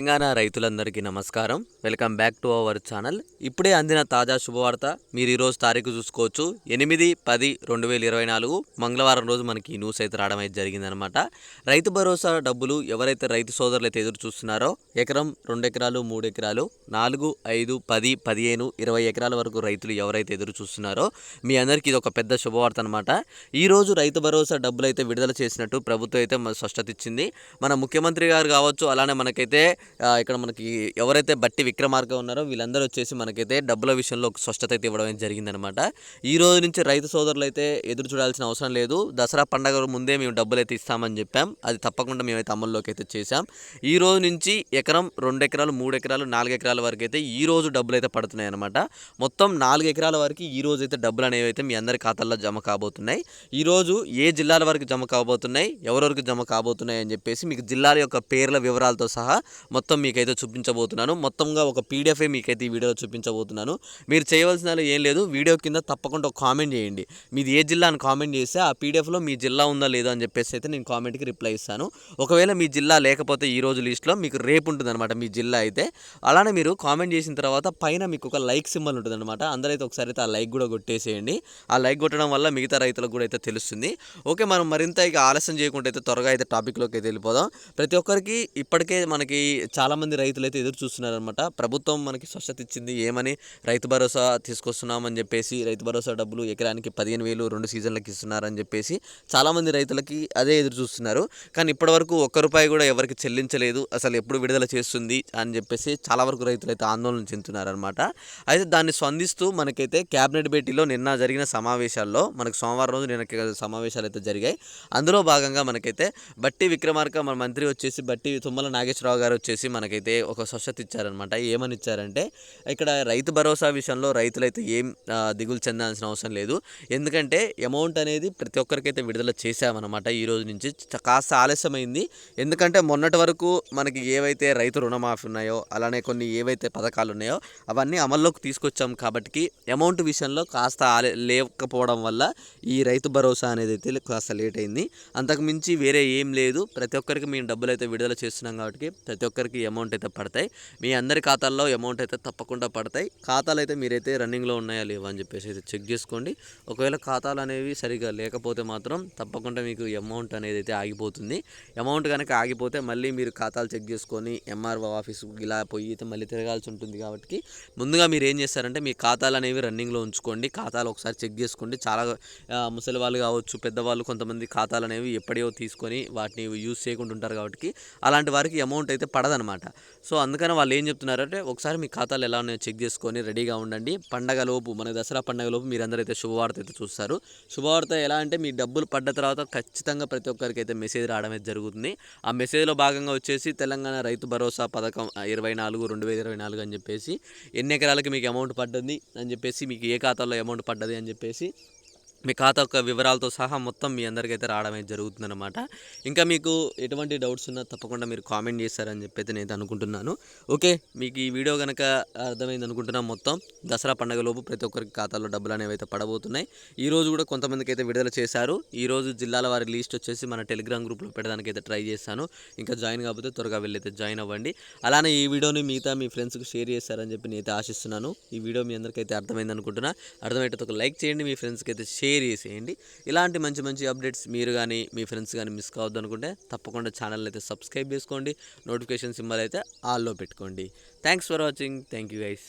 తెలంగాణ రైతులందరికీ నమస్కారం. Welcome back to our channel. ఇప్పుడే అందిన తాజా శుభవార్త మీరు ఈరోజు తారీఖు చూసుకోవచ్చు. ఎనిమిది పది రెండు వేల ఇరవై నాలుగు మంగళవారం రోజు మనకి ఈ న్యూస్ అయితే రావడం అయితే జరిగిందనమాట రైతు భరోసా డబ్బులు ఎవరైతే రైతు సోదరులు అయితే ఎదురు చూస్తున్నారో ఎకరం రెండు ఎకరాలు మూడు ఎకరాలు నాలుగు ఐదు పది పదిహేను ఇరవై ఎకరాల వరకు రైతులు ఎవరైతే ఎదురు చూస్తున్నారో మీ అందరికీ ఇది ఒక పెద్ద శుభవార్త అనమాట ఈరోజు రైతు భరోసా డబ్బులు అయితే విడుదల చేసినట్టు ప్రభుత్వం అయితే స్పష్టత ఇచ్చింది. మన ముఖ్యమంత్రి గారు కావచ్చు అలానే మనకైతే ఇక్కడ మనకి ఎవరైతే బట్టి విక్రమార్క ఉన్నారో వీళ్ళందరూ వచ్చేసి మనకైతే డబ్బుల విషయంలో ఒక స్పష్టత అయితే ఇవ్వడం జరిగిందనమాట ఈ రోజు నుంచి రైతు సోదరులు అయితే ఎదురు చూడాల్సిన అవసరం లేదు. దసరా పండగ ముందే మేము డబ్బులు అయితే ఇస్తామని చెప్పాం. అది తప్పకుండా మేమైతే అమల్లోకి అయితే చేశాం. ఈ రోజు నుంచి ఎకరం రెండు ఎకరాలు మూడు ఎకరాలు నాలుగు ఎకరాల వరకు అయితే ఈ రోజు డబ్బులు అయితే పడుతున్నాయి అనమాట మొత్తం నాలుగు ఎకరాల వరకు ఈ రోజు అయితే డబ్బులు అనేవి అయితే మీ అందరి ఖాతాల్లో జమ కాబోతున్నాయి. ఈ రోజు ఏ జిల్లాల వరకు జమ కాబోతున్నాయి ఎవరెవరికి జమ కాబోతున్నాయి అని చెప్పేసి మీకు జిల్లాల యొక్క పేర్ల వివరాలతో సహా మొత్తం మీకైతే చూపించబోతున్నాను. మొత్తంగా ఒక పీడిఎఫ్ఏ మీకైతే ఈ వీడియోలో చూపించబోతున్నాను. మీరు చేయవలసిన ఏం లేదు. వీడియో కింద తప్పకుండా ఒక కామెంట్ చేయండి. మీది ఏ జిల్లా అని కామెంట్ చేస్తే ఆ పీడిఎఫ్లో మీ జిల్లా ఉందా లేదా అని చెప్పేసి అయితే నేను కామెంట్కి రిప్లై ఇస్తాను. ఒకవేళ మీ జిల్లా లేకపోతే ఈ రోజు లిస్ట్లో మీకు రేపు ఉంటుందన్నమాట మీ జిల్లా అయితే. అలానే మీరు కామెంట్ చేసిన తర్వాత పైన మీకు ఒక లైక్ సింబల్ ఉంటుందన్నమాట. అందరైతే ఒకసారి అయితే ఆ లైక్ కూడా కొట్టేసేయండి. ఆ లైక్ కొట్టడం వల్ల మిగతా రైతులకు కూడా అయితే తెలుస్తుంది. ఓకే మనం మరింత ఇక ఆలస్యం చేయకుండా అయితే త్వరగా అయితే టాపిక్లోకి అయితే వెళ్ళిపోదాం. ప్రతి ఒక్కరికి ఇప్పటికే మనకి చాలామంది రైతులు అయితే ఎదురు చూస్తున్నారనమాట ప్రభుత్వం మనకి స్వచ్ఛత ఇచ్చింది ఏమని రైతు భరోసా తీసుకొస్తున్నామని చెప్పేసి రైతు భరోసా డబ్బులు ఎకరానికి పదిహేను వేలు రెండు సీజన్లకు ఇస్తున్నారని చెప్పేసి చాలామంది రైతులకి అదే ఎదురు చూస్తున్నారు. కానీ ఇప్పటివరకు ఒక్క రూపాయి కూడా ఎవరికి చెల్లించలేదు అసలు ఎప్పుడు విడుదల చేస్తుంది అని చెప్పేసి చాలా వరకు రైతులు అయితే ఆందోళన చెందుతున్నారనమాట అయితే దాన్ని స్పందిస్తూ మనకైతే క్యాబినెట్ భేటీలో నిన్న జరిగిన సమావేశాల్లో మనకు సోమవారం రోజు నిన్న సమావేశాలు అయితే జరిగాయి. అందులో భాగంగా మనకైతే బట్టి విక్రమార్క మన మంత్రి వచ్చేసి బట్టి తుమ్మల నాగేశ్వరరావు గారు వచ్చేసి మనకైతే ఒక స్వచ్ఛత ఇచ్చారనమాట ఏమని ఇచ్చారంటే ఇక్కడ రైతు భరోసా విషయంలో రైతులైతే ఏం దిగులు చెందాల్సిన అవసరం లేదు. ఎందుకంటే అమౌంట్ అనేది ప్రతి ఒక్కరికైతే విడుదల చేశామన్నమాట ఈ రోజు నుంచి. చ- కాస్త ఆలస్యమైంది. ఎందుకంటే మొన్నటి వరకు మనకి ఏవైతే రైతు రుణమాఫీ ఉన్నాయో అలానే కొన్ని ఏవైతే పథకాలు ఉన్నాయో అవన్నీ అమల్లోకి తీసుకొచ్చాం కాబట్టి అమౌంట్ విషయంలో కాస్త ఆలే లేకపోవడం వల్ల ఈ రైతు భరోసా అనేది అయితే కాస్త లేట్ అయింది. అంతకుమించి వేరే ఏం లేదు. ప్రతి ఒక్కరికి మేము డబ్బులు అయితే విడుదల చేస్తున్నాం కాబట్టి ప్రతి ఒక్కరికి అమౌంట్ అయితే పడతాయి. మీ అందరి ఖాతాల్లో అమౌంట్ అయితే తప్పకుండా పడతాయి. ఖాతాలు అయితే మీరైతే రన్నింగ్లో ఉన్నాయా లేవా అని చెప్పేసి అయితే చెక్ చేసుకోండి. ఒకవేళ ఖాతాలు అనేవి సరిగా లేకపోతే మాత్రం తప్పకుండా మీకు అమౌంట్ అనేది అయితే ఆగిపోతుంది. అమౌంట్ కనుక ఆగిపోతే మళ్ళీ మీరు ఖాతాలు చెక్ చేసుకొని ఎంఆర్ఓ ఆఫీస్కి ఇలా పోయి అయితే మళ్ళీ తిరగాల్సి ఉంటుంది కాబట్టి ముందుగా మీరు ఏం చేస్తారంటే మీ ఖాతాలు అనేవి రన్నింగ్లో ఉంచుకోండి. ఖాతాలు ఒకసారి చెక్ చేసుకోండి. చాలా ముసలి వాళ్ళు కావచ్చు పెద్దవాళ్ళు కొంతమంది ఖాతాలు అనేవి ఎప్పుడో తీసుకొని వాటిని యూజ్ చేయకుండా ఉంటారు కాబట్టి అలాంటి వారికి అమౌంట్ అయితే పడదనమాట సో అందుకని వాళ్ళు ఏం చెప్తున్నారంటే ఒకసారి మీ ఖాతాలు ఎలా ఉన్నాయో చెక్ చేసుకొని రెడీగా ఉండండి. పండగ లోపు మన దసరా పండగ లోపు మీరందరూ అయితే శుభవార్త అయితే చూస్తారు. శుభవార్త ఎలా అంటే మీ డబ్బులు పడ్డ తర్వాత ఖచ్చితంగా ప్రతి ఒక్కరికి అయితే మెసేజ్ రావడం అయితే జరుగుతుంది. ఆ మెసేజ్లో భాగంగా వచ్చేసి తెలంగాణ రైతు భరోసా పథకం ఇరవై నాలుగు రెండు వేల ఇరవై నాలుగు అని చెప్పేసి ఎన్ని ఎకరాలకి మీకు అమౌంట్ పడ్డది అని చెప్పేసి మీకు ఏ ఖాతాలో అమౌంట్ పడ్డది అని చెప్పేసి మీ ఖాతా యొక్క వివరాలతో సహా మొత్తం మీ అందరికైతే రావడం అయితే జరుగుతుందన్నమాట. ఇంకా మీకు ఎటువంటి డౌట్స్ ఉన్నా తప్పకుండా మీరు కామెంట్ చేస్తారని చెప్పి అయితే నేను అనుకుంటున్నాను. ఓకే మీకు ఈ వీడియో కనుక అర్థమైంది అనుకుంటున్నాను మొత్తం. దసరా పండుగ లోపు ప్రతి ఒక్కరికి ఖాతాలో డబ్బులు అనేవి అయితే పడబోతున్నాయి. ఈ రోజు కూడా కొంతమందికి అయితే విడుదల చేశారు. ఈ రోజు జిల్లాల వారి లిస్ట్ వచ్చేసి మన టెలిగ్రామ్ గ్రూప్లో పెట్టడానికి అయితే ట్రై చేస్తాను. ఇంకా జాయిన్ కాకపోతే త్వరగా వెళ్ళి అయితే జాయిన్ అవ్వండి. అలానే ఈ వీడియోని మిగతా మీ ఫ్రెండ్స్కి షేర్ చేస్తారని చెప్పి నేనైతే ఆశిస్తున్నాను. ఈ వీడియో మీ అందరికైతే అర్థమైంది అనుకుంటున్నా. అర్థమైతే ఒక లైక్ చేయండి. మీ ఫ్రెండ్స్కి అయితే షేర్ షేర్ చేసేయండి. ఇలాంటి మంచి మంచి అప్డేట్స్ మీరు కానీ మీ ఫ్రెండ్స్ కానీ మిస్ కావద్దు అనుకుంటే తప్పకుండా ఛానల్ అయితే సబ్స్క్రైబ్ చేసుకోండి. నోటిఫికేషన్ సింబల్ అయితే ఆల్లో పెట్టుకోండి. Thanks for watching. Thank you guys.